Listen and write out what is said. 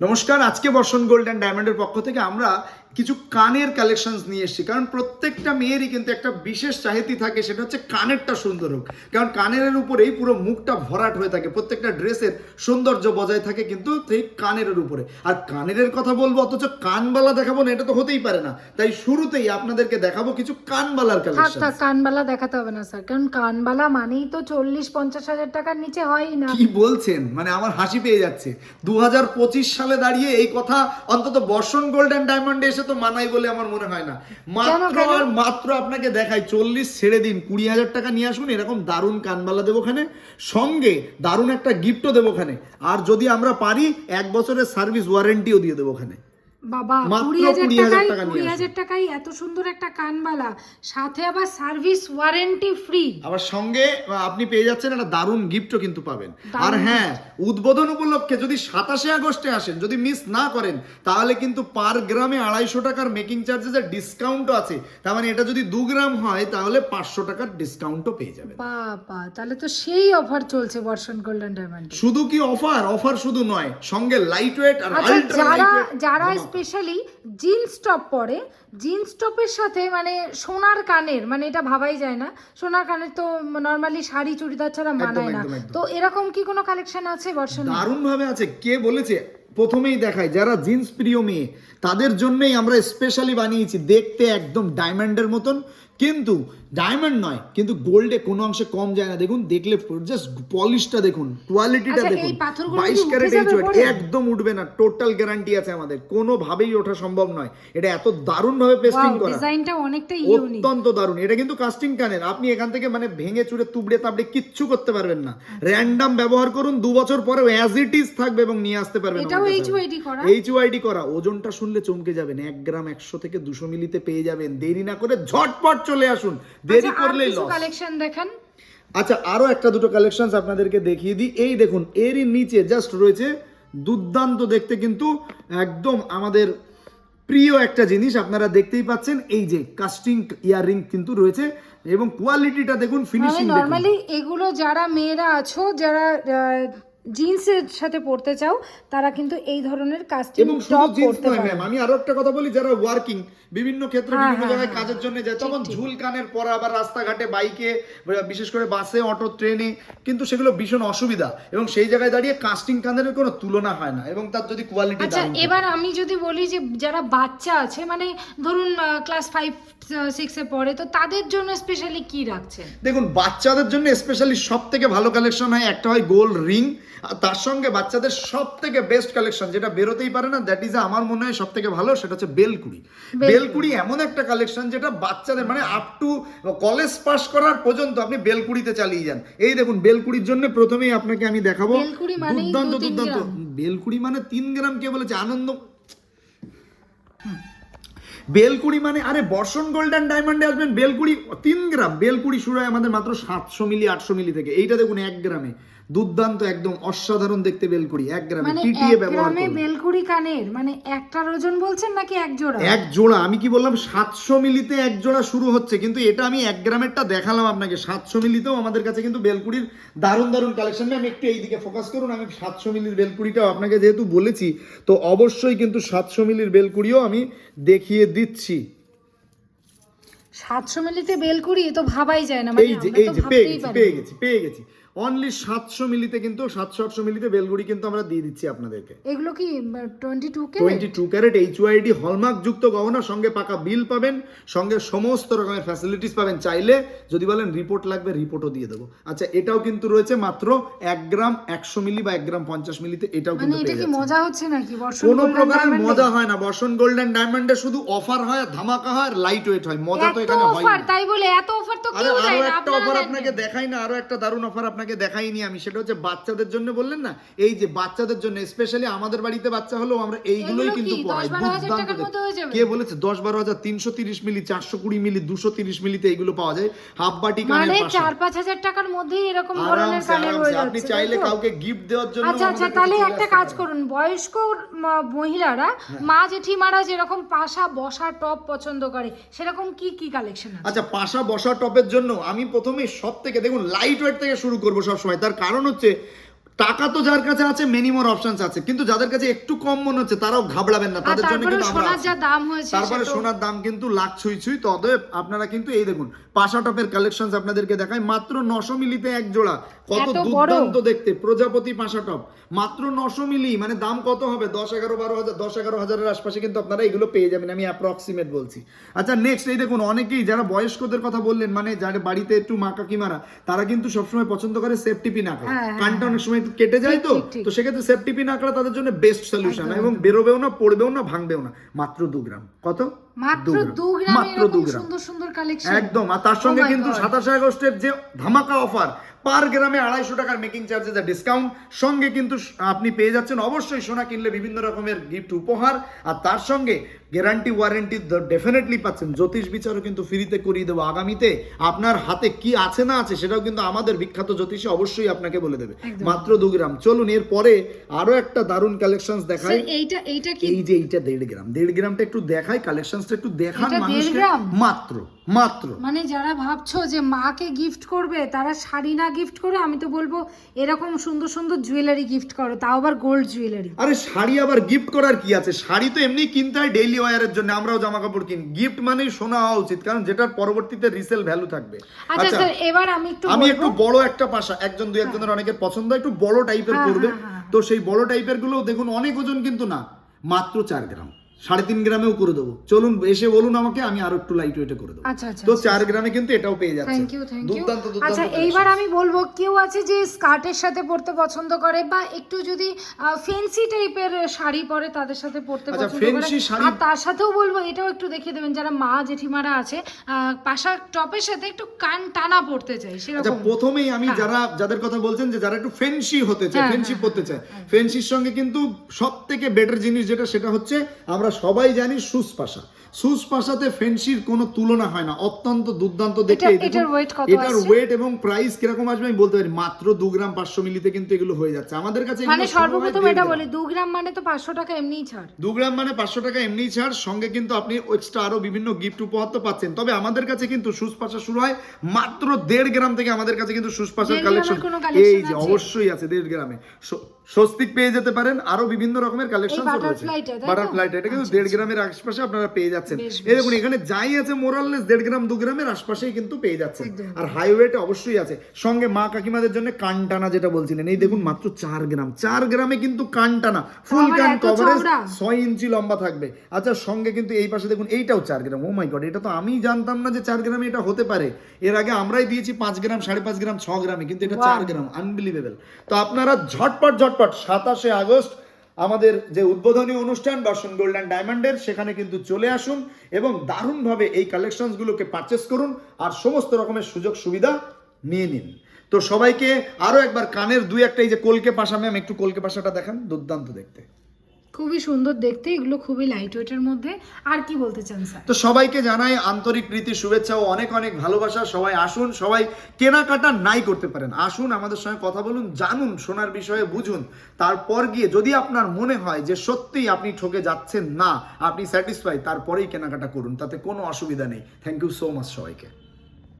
নমস্কার আজকে বর্ষণ গোল্ড অ্যান্ড ডায়মন্ডের পক্ষ থেকে আমরা কিছু কানের কালেকশনস নিয়ে এসেছি। কারণ প্রত্যেকটা মেয়েরই কিন্তু একটা বিশেষ চাহিতি থাকে সেটা হচ্ছে কানেরটা সুন্দর হোক। কারণ কানের উপরেই পুরো মুখটা ভরাট হয়ে থাকে প্রত্যেকটা ড্রেসের সৌন্দর্য বজায় থাকে কিন্তু সেই কানের উপরে। আর কানের কথা বলব অথচ কানবালা দেখাবো না এটা তো হতেই পারে না। তাই শুরুতেই আপনাদেরকে দেখাবো কিছু কানবালার কালেকশন কানবালা দেখাতে হবে না স্যার কারণ কানবালা মানেই তো চল্লিশ পঞ্চাশ হাজার টাকার নিচে হয় না। কি বলছেন? মানে আমার হাসি পেয়ে যাচ্ছে। দু হাজার পঁচিশ সালে দাঁড়িয়ে এই কথা অন্তত বর্ষণ গোল্ডেন ডায়মন্ডে এসে তো মানাই বলে আমার মনে হয় না। মাত্র আর মাত্র আপনাকে দেখাই চল্লিশ ছেড়ে দিন কুড়ি হাজার টাকা নিয়ে আসুন এরকম দারুণ কানবালা দেবো ওখানে। সঙ্গে দারুণ একটা গিফটও দেবো ওখানে। আর যদি আমরা পারি এক বছরের সার্ভিস ওয়ারেন্টিও দিয়ে দেবো ওখানে। বাবা কুড়ি হাজার 20,000 টাকায় কুড়ি হাজার টাকায় এত সুন্দর একটা কানবালা সাথে আবার সার্ভিস ওয়ারেন্টি ফ্রি। আবার সঙ্গে আপনি পেয়ে যাচ্ছেন একটা দারুণ গিফটও কিন্তু পাবেন। আর হ্যাঁ উদ্বোধন উপলক্ষে যদি সাতাশে আগস্টে আসেন যদি মিস না করেন তাহলে কিন্তু পার গ্রামে আড়াইশো টাকার মেকিং চার্জেসের ডিসকাউন্টও আছে। তার মানে এটা যদি দু গ্রাম হয় তাহলে পাঁচশো টাকার ডিসকাউন্টও পেয়ে যাবেন। বাবা তাহলে তো সেই অফার চলছে বর্ষণ গোল্ডেন ডায়মন্ড শুধু কি অফার অফার শুধু নয় সঙ্গে লাইট ওয়েট আর আচ্ছা যারা যারা স্পেশালি জিন্স টপ পরে। জিন্স টপের সাথে মানে সোনার কানের মানে এটা ভাবাই যায় না। সোনার কানের তো নর্মালি শাড়ি চুড়িদার ছাড়া মানায় না। তো এরকম কি কোনো কালেকশন আছে বর্ষণ? দারুণ ভাবে আছে। কে বলেছে? প্রথমেই দেখায় যারা জিন্স প্রিয় মেয়ে তাদের জন্যই আমরা স্পেশালি বানিয়েছি। দেখতে একদম ডায়মন্ডের মতন। কিন্তু ডায়মন্ড নয় কিন্তু গোল্ডে কোনো অংশে কম যায় না। দেখুন দেখলে জাস্ট পলিশটা দেখুন কোয়ালিটিটা আচ্ছা, দেখুন। বাইশ ক্যারেট এইচ একদম উঠবে না টোটাল গ্যারান্টি আছে আমাদের। কোনোভাবেই ওঠা সম্ভব নয়। এটা এত দারুণ ভাবে পেস্টিং করা। ডিজাইনটা অনেকটা ইউনিক অত্যন্ত দারুণ। এটা কিন্তু কাস্টিং কানের। আপনি এখান থেকে মানে ভেঙে চুরে তুবড়ে তাবড়ে কিচ্ছু করতে পারবেন না। র্যান্ডাম ব্যবহার করুন দু বছর পরেও অ্যাজ ইট ইজ থাকবে এবং নিয়ে আসতে পারবেন এটাও HYD করা? এইচ ওয়াইডি করা। ওজনটা শুনলে চমকে যাবেন। এক গ্রাম একশো থেকে দুশো মিলিতে পেয়ে যাবেন। দেরি না করে ঝটপট চলে আসুন। দেরি আচ্ছা, করলেই লস কালেকশন দেখান। আচ্ছা আরও একটা দুটো কালেকশন আপনাদেরকে দেখিয়ে দিই। এই দেখুন এরই নিচে জাস্ট রয়েছে দুর্দান্ত দেখতে কিন্তু একদম আমাদের প্রিয় একটা জিনিস আপনারা দেখতেই পাচ্ছেন। এই যে কাস্টিং ইয়াররিং কিন্তু রয়েছে এবং কোয়ালিটিটা দেখুন মানে ফিনিশিং দেখুন। নর্মালি এগুলো যারা মেয়েরা আছো যারা জিন্সের সাথে পড়তে চাও তারা কিন্তু এই ধরনের কাস্টিং টপ পড়তে পারে। ম্যাম আমি আরও একটা কথা বলি যারা ওয়ার্কিং বিভিন্ন ক্ষেত্রে হ্যাঁ, বিভিন্ন হ্যাঁ, জায়গায় হ্যাঁ। কাজের জন্য যায় তখন ঝুল কানের পরা আবার রাস্তাঘাটে বাইকে বিশেষ করে বাসে অটো ট্রেনে কিন্তু সেগুলো ভীষণ অসুবিধা। এবং সেই জায়গায় দাঁড়িয়ে কাস্টিং কানের কোনো তুলনা হয় না এবং তার যদি কোয়ালিটি আচ্ছা এবার আমি যদি বলি যে যারা বাচ্চা আছে মানে ধরুন ক্লাস ফাইভ সিক্সে পড়ে তো তাদের জন্য স্পেশালি কি রাখছেন? দেখুন বাচ্চাদের জন্য স্পেশালি সব থেকে ভালো কালেকশন হয় একটা হয় গোল রিং তার সঙ্গে বাচ্চাদের সব থেকে বেস্ট কালেকশন যেটা বেরোতেই পারে না দ্যাট ইজ আমার মনে হয় সব থেকে ভালো সেটা হচ্ছে বেলকুড়ি। বেলকুড়ি। এমন একটা কালেকশন যেটা বাচ্চাদের মানে আপ টু কলেজ পাস করার পর্যন্ত আপনি বেলকুড়িতে চালিয়ে যান। এই দেখুন বেলকুড়ির জন্য প্রথমেই আপনাকে আমি দেখাবো। বেলকুড়ি দুর্দান্ত দুর্দান্ত। বেলকুড়ি মানে তিন গ্রাম কে বলেছে? আনন্দ। বেলকুড়ি মানে আরে বর্ষণ গোল্ডেন ডায়মন্ডে আসবেন বেলকুড়ি তিন গ্রাম। বেলকুড়ি শুরু হয় আমাদের মাত্র সাতশো মিলি আটশো মিলি থেকে। এইটা দেখুন এক গ্রামে। দুর্দান্ত একদম অসাধারণ দেখতে বেলকুড়ি এক গ্রামে মানে এক ব্যবহার গ্রামে। বেলকুড়ি কানের মানে একটার ওজন বলছেন নাকি এক জোড়া? এক জোড়া আমি কি বললাম সাতশো মিলিতে এক জোড়া শুরু হচ্ছে কিন্তু এটা আমি এক গ্রামেরটা দেখালাম আপনাকে সাতশো মিলিতেও আমাদের কাছে কিন্তু বেলকুড়ির দারুণ দারুণ কালেকশন আমি একটু এইদিকে ফোকাস করুন আমি সাতশো মিলির বেলকুড়িটাও আপনাকে যেহেতু বলেছি তো অবশ্যই কিন্তু সাতশো মিলির বেলকুড়িও আমি দেখিয়ে দিচ্ছি। সাতশো মিলিতে বেলকুড়ি তো ভাবাই যায় না মানে এই যে এই যে পেয়ে গেছি পেয়ে গেছি পেয়ে গেছি। অনলি সাতশো মিলিতে কিন্তু সাতশো আটশো মিলিতে বেলগুড়ি কিন্তু আমরা দিয়ে দিচ্ছি আপনাদেরকে। এগুলো কি twenty two twenty two carat H UID hallmark যুক্ত গহনার সঙ্গে পাকা বিল পাবেন সঙ্গে সমস্ত রকমের ফ্যাসিলিটিস পাবেন। চাইলে যদি বলেন রিপোর্ট লাগবে রিপোর্টও দিয়ে দেবো। আচ্ছা এটাও কিন্তু রয়েছে মাত্র এক গ্রাম একশো মিলি বা এক গ্রাম পঞ্চাশ মিলিতে এটাও মানে কিন্তু পেয়ে যাচ্ছে মজা হচ্ছে নাকি? কোনো প্রকারের মজা হয় না। বর্ষণ গোল্ডেন ডায়মন্ডে শুধু অফার হয় ধামাকা হয় আর লাইট ওয়েট হয়। মজা তো এখানে হয় অফার তাই বলে এত অফার তো আরে কেউ আরও দেয় না একটা অফার আপনাকে। দেখাই না আরও একটা দারুণ অফার আপনাকে দেখাইনি আমি সেটা হচ্ছে বাচ্চাদের জন্য বললেন না? এই যে বাচ্চাদের জন্য স্পেশালি আমাদের বাড়িতে বাচ্চা হলেও আমরা এইগুলোই কিন্তু পড়াই। 10-12 হাজার দুর্দান্ত টাকার দেখতে। মধ্যে যাবে? কে বলেছে? দশ বারো হাজার তিনশো তিরিশ মিলি চারশো কুড়ি মিলি দুশো তিরিশ মিলিতে এগুলো পাওয়া যায়। হাফ বাটি মানে চার পাঁচ হাজার টাকার মধ্যেই এরকম ধরনের কানের হয়ে আরামসে আপনি চাইলে কাউকে গিফট দেওয়ার জন্য আচ্ছা আচ্ছা তাহলে একটা কাজ করুন। বয়স্ক মহিলারা হ্যাঁ। মা জেঠিমারা যেরকম পাশা বসা টপ পছন্দ করে সেরকম কি কি কালেকশন আচ্ছা পাশা বসা টপের জন্য আমি প্রথমে সব থেকে দেখুন লাইট ওয়েট থেকে শুরু করব সবসময়। তার কারণ হচ্ছে টাকা তো যার কাছে আছে মেনি মোর অপশনস আছে। কিন্তু যাদের কাছে একটু কম মনে হচ্ছে তারাও ঘাবড়াবেন না। তাদের জন্য কিন্তু সোনার যা দাম হয়েছে তারপরে সোনার দাম কিন্তু লাখ ছুঁই ছুঁই। তো অতএব আপনারা কিন্তু এই দেখুন পাশা টপের কালেকশন আপনাদেরকে দেখায় মাত্র নশো মিলিতে এক জোড়া। কত দুর্দান্ত দেখতে। প্রজাপতি পাশা টপ মাত্র নশো মিলি মানে দাম কত হবে? দশ এগারো বারো হাজার দশ এগারো হাজারের আশপাশে কিন্তু আপনারা এগুলো পেয়ে যাবেন আমি অ্যাপ্রক্সিমেট বলছি। আচ্ছা নেক্সট এই দেখুন অনেকেই যারা বয়স্কদের কথা বললেন মানে যারা বাড়িতে একটু মা কাকিমারা তারা কিন্তু সবসময় পছন্দ করে সেফটি পিন আঁকড়া হ্যাঁ, হ্যাঁ, কানটা অনেক সময় কেটে যায় তো। তো সেক্ষেত্রে সেফটি পিন আঁকড়া তাদের জন্য বেস্ট সলিউশন এবং বেরোবেও না পড়বেও না ভাঙবেও না। মাত্র দু গ্রাম। কত? মাত্র দু গ্রাম। মাত্র দু গ্রাম। সুন্দর সুন্দর কালেকশন একদম। আর তার সঙ্গে Oh কিন্তু সাতাশে আগস্টের যে ধামাকা অফার পার গ্রামে আড়াইশো টাকার মেকিং চার্জেস আর ডিসকাউন্ট সঙ্গে কিন্তু আপনি পেয়ে যাচ্ছেন অবশ্যই সোনা কিনলে বিভিন্ন রকমের গিফট উপহার। আর তার সঙ্গে গ্যারান্টি ওয়ারেন্টি ডেফিনেটলি পাচ্ছেন। জ্যোতিষ বিচারও কিন্তু ফ্রিতে করিয়ে দেবো আগামীতে। আপনার হাতে কি আছে না আছে সেটাও কিন্তু আমাদের বিখ্যাত জ্যোতিষী অবশ্যই আপনাকে বলে দেবে। মাত্র দু গ্রাম। চলুন এরপরে আরও একটা দারুণ কালেকশন দেখাই। এইটা এইটা কি? এই যে এইটা দেড় গ্রাম। দেড় গ্রামটা একটু দেখাই কালেকশনসটা একটু দেখান মানুষকে। মাত্র মাত্র। মানে যারা ভাবছ যে মাকে গিফট করবে তারা শাড়ি না গিফট করে আমি তো বলব এরকম সুন্দর সুন্দর জুয়েলারি গিফট করো তাও আবার গোল্ড জুয়েলারি আরে শাড়ি আবার গিফট করার কি আছে? শাড়ি তো এমনি কিনতে হয় ডেইলি ওয়ারের জন্য আমরাও জামা কাপড় কিনি। গিফট মানেই শোনা হওয়া উচিত কারণ যেটার পরবর্তীতে রিসেল ভ্যালু থাকবে। আচ্ছা স্যার এবার আমি একটু আমি একটু বড় একটা পাশা একজন দুই একজনের অনেকের পছন্দ একটু বড় টাইপের হ্যাঁ, করবে হ্যাঁ, হ্যাঁ, তো সেই বড় টাইপেরগুলো দেখুন অনেক ওজন কিন্তু না মাত্র চার গ্রাম। সাড়ে তিন গ্রামেও করে দেবো। চলুন এসে বলুন আমাকে আমি আরও একটু লাইট ওয়েটে করে দেবো। আচ্ছা আচ্ছা তো চার গ্রামে কিন্তু এটাও পেয়ে যাচ্ছে। থ্যাংক ইউ থ্যাংক ইউ দুর্দান্ত দুর্দান্ত আচ্ছা এইবার আমি বলব কেউ আছে যে স্কার্টের সাথে পরতে পছন্দ করে বা একটু যদি ফেন্সি টাইপের শাড়ি পরে তাদের সাথে আচ্ছা, পছন্দ করে আর তার সাথেও বলব এটাও একটু দেখিয়ে দেবেন যারা মা জেঠিমারা আছে আহ, পাশা টপের সাথে একটু কান টানা পড়তে চাই আচ্ছা সেরকম। প্রথমেই আমি হ্যাঁ। যারা যাদের কথা বলছেন যে যারা একটু ফেন্সি হতে চায় হ্যাঁ, ফেন্সি হ্যাঁ, পড়তে চায় ফেন্সির সঙ্গে কিন্তু সব থেকে বেটার জিনিস যেটা সেটা হচ্ছে আমরা সবাই জানি সুস পাশা সুস পাশাতে ফেন্সির কোনো তুলনা হয় না। অত্যন্ত দুর্দান্ত দেখে এটার? ওয়েট এবং প্রাইস কীরকম আসবে আমি বলতে পারি মাত্র দু গ্রাম পাঁচশো মিলিতে কিন্তু এগুলো হয়ে যাচ্ছে। আমাদের কাছে মানে সর্বপ্রথম এটা বলি দু গ্রাম মানে তো পাঁচশো টাকা এমনিই ছাড়। দু গ্রাম মানে পাঁচশো টাকা এমনি ছাড়। সঙ্গে কিন্তু আপনি এক্সট্রা আরও বিভিন্ন গিফট উপহার তো পাচ্ছেন। তবে আমাদের কাছে কিন্তু সুস পাশা শুরু হয় মাত্র দেড় গ্রাম থেকে আমাদের কাছে কিন্তু সুস পাশার কালেকশন এই যে অবশ্যই আছে দেড় গ্রামে। স্বস্তিক পেয়ে যেতে পারেন আরও বিভিন্ন রকমের কালেকশন রয়েছে? বাটারফ্লাইটা কিন্তু দেড় গ্রামের আশপাশে আপনারা পেয়ে যাচ্ছেন। এই দেখুন এখানে যাই আছে মোরাললেস দেড় গ্রাম দু গ্রামের আশপাশেই কিন্তু পেয়ে যাচ্ছেন। আর হাইওয়েটা অবশ্যই আছে। সঙ্গে মা কাকিমাদের জন্য কান টানা যেটা বলছিলেন এই দেখুন মাত্র চার গ্রাম। চার গ্রামে কিন্তু কান টানা ফুল কান কভারেজ ছয় ইঞ্চি লম্বা থাকবে। আচ্ছা সঙ্গে কিন্তু এই পাশে দেখুন এইটাও চার গ্রাম। ও মাই গড এটা তো আমি জানতাম না যে চার গ্রামে এটা হতে পারে। এর আগে আমরাই দিয়েছি পাঁচ গ্রাম সাড়ে পাঁচ গ্রাম ছ গ্রামে কিন্তু এটা চার গ্রাম। আনবিলিভেবল তো আপনারা ঝটপট ঝটপট সাতাশে আগস্ট আমাদের যে উদ্বোধনী অনুষ্ঠান বাসন গোল্ড অ্যান্ড ডায়মন্ডের, সেখানে কিন্তু চলে আসুন এবং দারুণভাবে এই কালেকশনসগুলোকে পারচেস করুন আর সমস্ত রকমের সুযোগ সুবিধা নিয়ে নিন। তো সবাইকে আরও একবার কানের দুই একটা, এই যে কলকে পাশা ম্যাম, একটু কলকে পাশাটা দেখান, দুর্দান্ত দেখতে। খুবই সুন্দর দেখতে, এগুলো খুবই লাইট ওয়েটের মধ্যে। আর কি বলতে চান, স্যার? তো সবাইকে জানাই আন্তরিক প্রীতি, শুভেচ্ছা ও অনেক অনেক ভালোবাসা। সবাই আসুন, সবাই কেনাকাটা নাই করতে পারেন। আসুন, আমাদের সঙ্গে কথা বলুন, জানুন সোনার বিষয়ে বুঝুন। তারপর গিয়ে যদি আপনার মনে হয় যে সত্যিই আপনি ঠকে যাচ্ছেন না, আপনি স্যাটিসফাই তারপরেই কেনাকাটা করুন, তাতে কোনো অসুবিধা নেই। থ্যাংক ইউ সো মাচ সবাইকে।